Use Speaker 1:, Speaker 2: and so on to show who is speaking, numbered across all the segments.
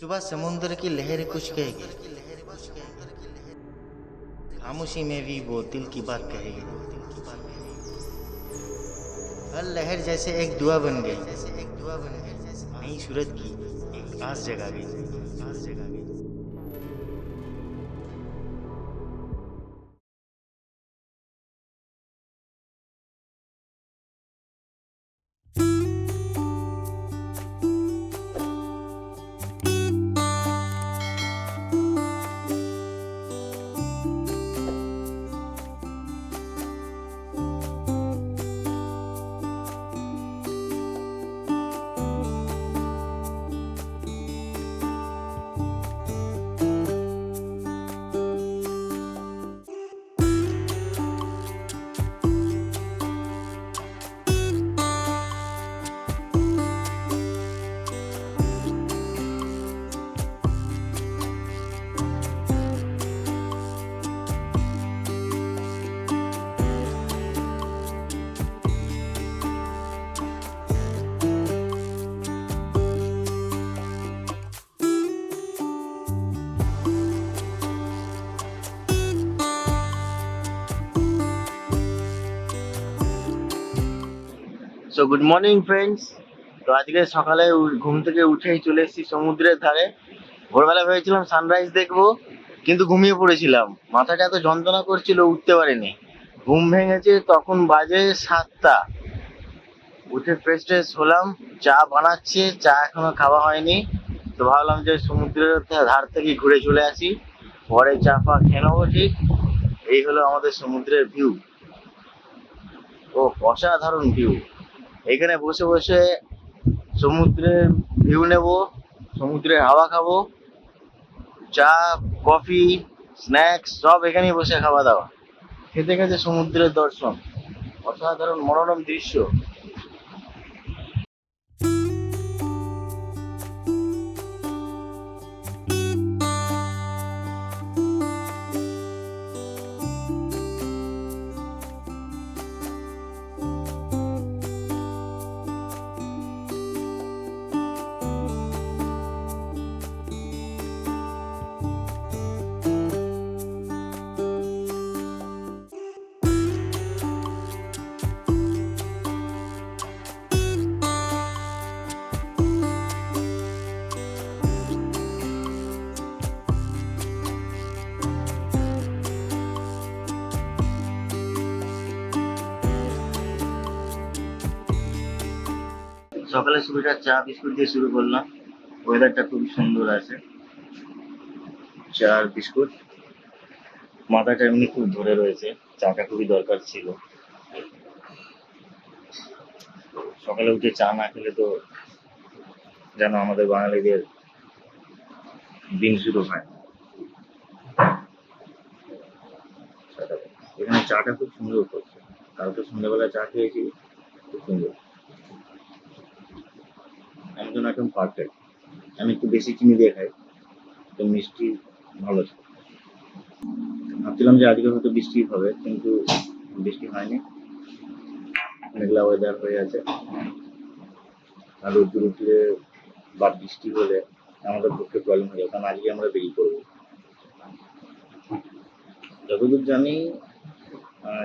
Speaker 1: सुबह समुद्र की लहर कुछ कहेगी खामोशी में भी वो दिल की बात कहेगी हर लहर जैसे एक दुआ बन गई। जैसे एक दुआ बन गई नई सूरज की एक आस जगा गई সো গুড মর্নিং ফ্রেন্ডস তো আজকে সকালে ঘুম থেকে উঠেই চলে এসেছি সমুদ্রের ধারে। ভোরবেলা ভেবেছিলাম সানরাইজ দেখব, কিন্তু ঘুমিয়ে পড়েছিলাম। মাথাটা এত যন্ত্রণা করছিল, উঠতে পারিনি। ঘুম ভেঙেছে তখন বাজে সাতটা। উঠে ফ্রেশ ট্রেশ হলাম, চা বানাচ্ছে, চা এখনও খাওয়া হয়নি। তো ভাবলাম যে সমুদ্রের ধার থেকে ঘুরে চলে আসি। পরে চা ফা খেয়ে নেব ঠিক। এই হলো আমাদের সমুদ্রের ভিউ ও, অসাধারণ ভিউ এখানে বসে বসে সমুদ্রের ভিউ নেব, সমুদ্রের হাওয়া খাব, চা কফি স্ন্যাক্স সব এখানেই বসে খাওয়া দাওয়া। খেতে খেতে সমুদ্রের দর্শন, অসাধারণ মনোরম দৃশ্য। সকালে শুরুটা চা বিস্কুট দিয়ে শুরু করলাম। ওয়েদারটা খুবই সুন্দর আছে। চা আর বিস্কুট। মাথাটা এমনি খুব ধরে রয়েছে। চাটা খুবই দরকার ছিল। সকালে উঠে চা না খেলে তো যেন আমাদের বাঙালিদের দিন শুরু হয়। এখানে চাটা খুব সুন্দর করছে। কালকে সন্ধ্যাবেলা চা খেয়েছি, খুব সুন্দর। জন্য একদম পারফেক্ট আমি একটু বেশি চিনি দিয়ে খাই, তো মিষ্টি ভালো ছিল ভাবছিলাম যে আজকে হয়তো বৃষ্টি হবে, কিন্তু বৃষ্টি হয়নি। মেঘলা ওয়েদার হয়ে আছে। আর রোদ্দুর উঠলে বা বৃষ্টি হলে আমাদের পক্ষে প্রবলেম হয়ে যাবে, কারণ আজকে আমরা বেরিয়ে পড়ব। যতদূর জানি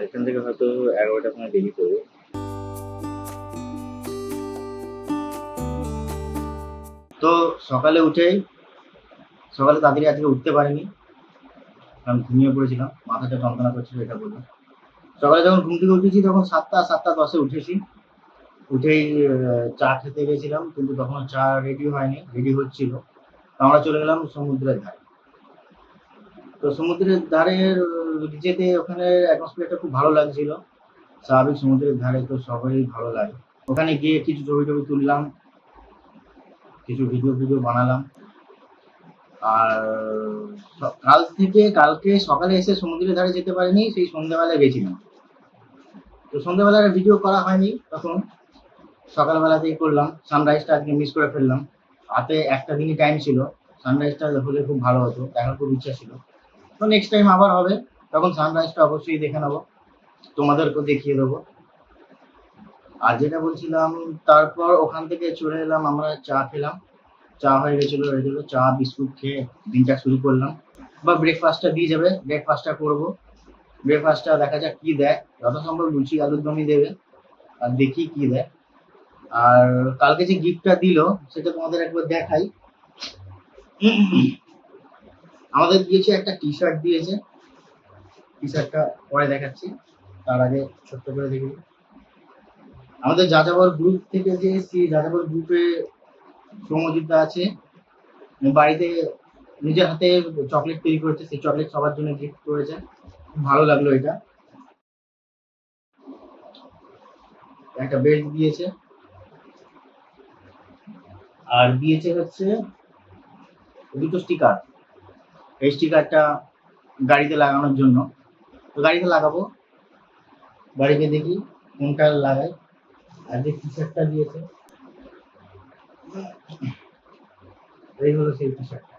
Speaker 1: এখান থেকে হয়তো এগারোটার সময় বেরিয়ে পড়ব। তো সকালে উঠেই, সকালে তাড়াতাড়ি আজকে উঠতে পারিনি। কারণ ঘুমিয়ে পড়েছিলাম, মাথাটা যন্ত্রণা করছিল, এটা বললাম। সকালে যখন ঘুম থেকে উঠেছি, তখন সাতটা সাতটা দশে উঠেছি। উঠেই চা খেতে গেছিলাম, কিন্তু তখন চা রেডি হয়নি রেডি হচ্ছিল। আমরা চলে গেলাম সমুদ্রের ধারে। তো সমুদ্রের ধারে যেতে ওখানে অ্যাটমসফিয়ারটা খুব ভালো লাগছিল। স্বাভাবিক সমুদ্রের ধারে তো সবারই ভালো লাগে। ওখানে গিয়ে কিছু ছবি টবি তুললাম। কিছু ভিডিও ভিডিও বানালাম। আর কাল থেকে কালকে সকালে এসে সমুদ্রের ধারে যেতে পারিনি, সেই সন্ধ্যাবেলা গেছিলাম। তো সন্ধ্যাবেলার ভিডিও করা হয়নি তখন। সকালবেলাতেই করলাম সানরাইজটা আজকে মিস করে ফেললাম। হাতে একটা দিনই টাইম ছিল সানরাইজটা হলে খুব ভালো হতো, দেখার খুব ইচ্ছা ছিল। তো নেক্সট টাইম আবার হবে, তখন সানরাইজটা অবশ্যই দেখে নেব। তোমাদেরকেও দেখিয়ে দেবো। আর যেটা বলছিলাম, তারপর ওখান থেকে চলে এলাম, আমরা চা খেলাম। চা হয়ে গেছিল, হয়ে চা, বিস্কুট খেয়ে দিনটা শুরু করলাম। বা ব্রেকফাস্টটা দিয়ে যাবে ব্রেকফাস্টটা করব। ব্রেকফাস্টটা দেখা যাক কি দেয়। যত সম্ভব লুচি, আলুর দমই দেবে, আর দেখি কি দেয়। আর কালকে যে গিফটটা দিল, সেটা তোমাদের একবার দেখাই। আমাদের দিয়েছে একটা টি শার্ট দিয়েছে। টি শার্টটা পরে দেখাচ্ছি। তার আগে ছোট্ট করে দেখি আমাদের যাযাবর গ্রুপ থেকে যে এসেছি যাযাবর গ্রুপে সৌমজিৎদা আছে বাড়িতে নিজের হাতে চকলেট তৈরি করেছে, সেই চকলেট সবার জন্য গিফট করেছে। ভালো লাগল এটা। একটা বেল্ট দিয়েছে। আর দিয়েছে হচ্ছে দুটো স্টিকার এই স্টিকারটা গাড়িতে লাগানোর জন্য। তো গাড়িতে লাগাবো। গাড়িতে দেখি কোনটা লাগাই। আর যে টি শার্টটা দিয়েছে। এই হলো সেই টি শার্টটা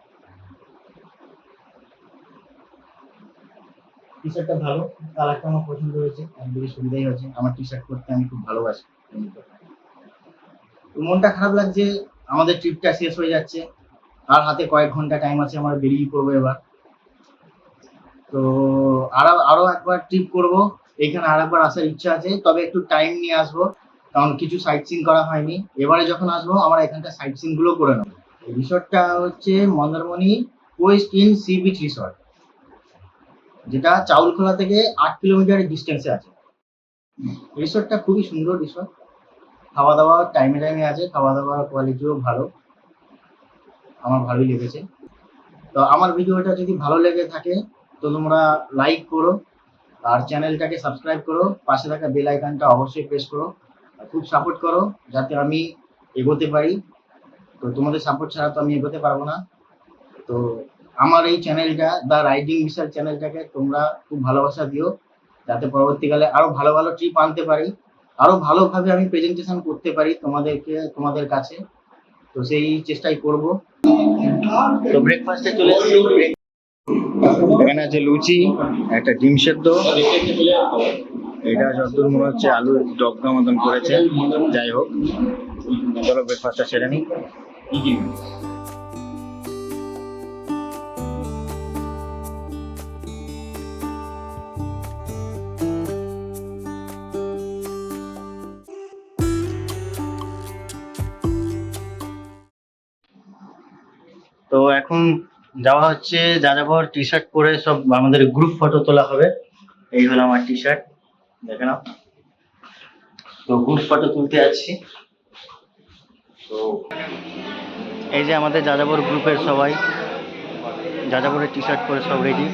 Speaker 1: টি শার্টটা ভালো, কালারটা আমার পছন্দ হয়েছে, একদিকে সুবিধাই হয়েছে। আমার টি শার্ট পরতে আমি খুব ভালোবাসি। মনটা খারাপ লাগছে, আমাদের ট্রিপটা শেষ হয়ে যাচ্ছে। আর হাতে কয়েক ঘণ্টা টাইম আছে, আমরা বেরিয়ে পড়ব এবার। তো আরও আরও একবার ট্রিপ করব। এখানে আর একবার আসার ইচ্ছা আছে, তবে একটু টাইম নিয়ে আসব। কারণ কিছু সাইট সিন করা হয়নি। এবারে যখন আসব, আমরা এখানকার সাইট সিনগুলো করে নেব। রিসর্টটা হচ্ছে Mandarmani west in sea beach resort যেটা চাউলখোলা থেকে আট কিলোমিটারের ডিস্টেন্সে আছে। রিসর্টটা খুবই সুন্দর রিসর্ট খাওয়া দাওয়া টাইমে টাইমে আছে খাওয়া দাওয়ার কোয়ালিটিও ভালো। আমার ভালোই লেগেছে। তো আমার ভিডিওটা যদি ভালো লেগে থাকে, তো তোমরা লাইক করো, আর চ্যানেলটাকে সাবস্ক্রাইব করো, পাশে থাকা বেল আইকনটা অবশ্যই প্রেস করো। খুব সাপোর্ট করো যাতে আমি এগোতে পারি। তো তোমাদের সাপোর্ট ছাড়া তো আমি এগোতে পারব না। তো আমার এই চ্যানেলটা দ্য রাইডিং বিশাল চ্যানেলটাকে তোমরা খুব ভালোবাসা দিও। যাতে পরবর্তীকালে আরও ভালো ভালো ট্রিপ আনতে পারি। আরও ভালোভাবে আমি প্রেজেন্টেশন করতে পারি তোমাদেরকে, তোমাদের কাছে। তো সেই চেষ্টাই করব। তো ব্রেকফাস্টে চলে এসেছি। এখানে আছে লুচি, একটা ডিম সেদ্ধ। এটা যতদূর মনে হচ্ছে আলুর ডগা মতন করেছে। যাই হোক, চলো ব্রেকফাস্টটা সেরে নিই। তো এখন যাওয়া হচ্ছে যাযাবর টি শার্ট পরে সব আমাদের গ্রুপ ফটো তোলা হবে। এই হলো আমার টি শার্ট দেখে নাও। তো গ্রুপ ফটো তুলতে যাচ্ছি। তো এই যে আমাদের যাযাবর গ্রুপের সবাই, যাযাবরের টি শার্ট পরে সব রেডি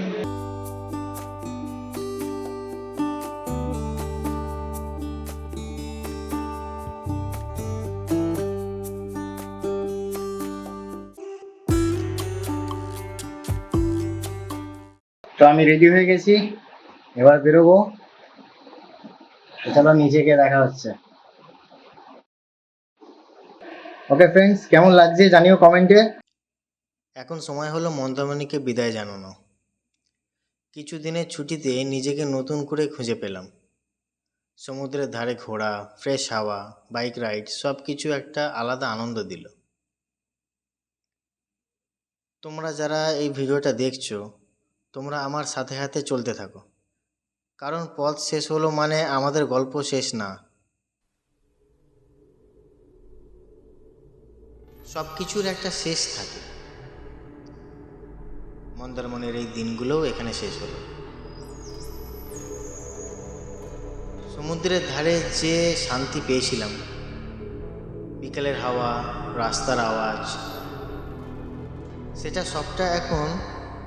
Speaker 1: তো আমি রেডি হয়ে গেছি। এবার বেরোবো। চলো নিজেকে দেখা হচ্ছে। ওকে ফ্রেন্ডস কেমন লাগছে জানিও কমেন্টে
Speaker 2: এখন সময় হলো মন্দারমণিকে বিদায় জানানো। কিছু দিনের ছুটিতে নিজেকে নতুন করে খুঁজে পেলাম। সমুদ্রের ধারে ঘোরা ফ্রেশ হাওয়া বাইক রাইড সব কিছু একটা আলাদা আনন্দ দিল। তোমরা যারা এই ভিডিওটা দেখছ, তোমরা আমার সাথে সাথে চলতে থাকো। কারণ পথ শেষ হলো মানে আমাদের গল্প শেষ না। সব কিছুর একটা শেষ থাকে। মন্দারমণির এই দিনগুলোও এখানে শেষ হলো। সমুদ্রের ধারে যে শান্তি পেয়েছিলাম। বিকেলের হাওয়া, রাস্তার আওয়াজ। সেটা সবটা এখন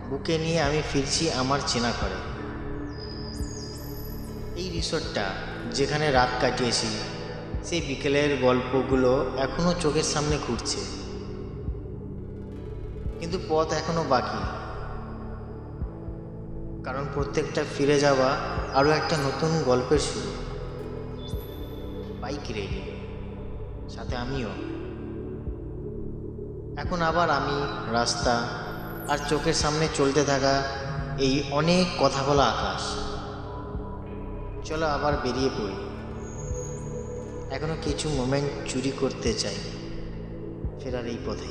Speaker 2: বুকে নিয়ে আমি ফিরছি আমার চেনা করে রিসোর্টটা যেখানে রাত কাটিয়েছি, সেই বিকেলের গল্পগুলো এখনও চোখের সামনে ঘুরছে। কিন্তু পথ এখনও বাকি। কারণ প্রত্যেকটা ফিরে যাওয়া আরও একটা নতুন গল্পের শুরু। বাইক রেডি, সাথে আমিও। এখন আবার আমি, রাস্তা আর চোখের সামনে চলতে থাকা এই অনেক কথা বলা আকাশ। চলো আবার বেরিয়ে পড়ি। এখনও কিছু মোমেন্ট চুরি করতে চাই। ফেরার এই পথে।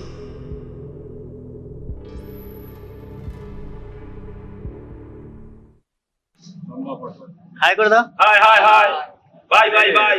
Speaker 2: হাই করে দাও
Speaker 3: hi hi hi bye bye bye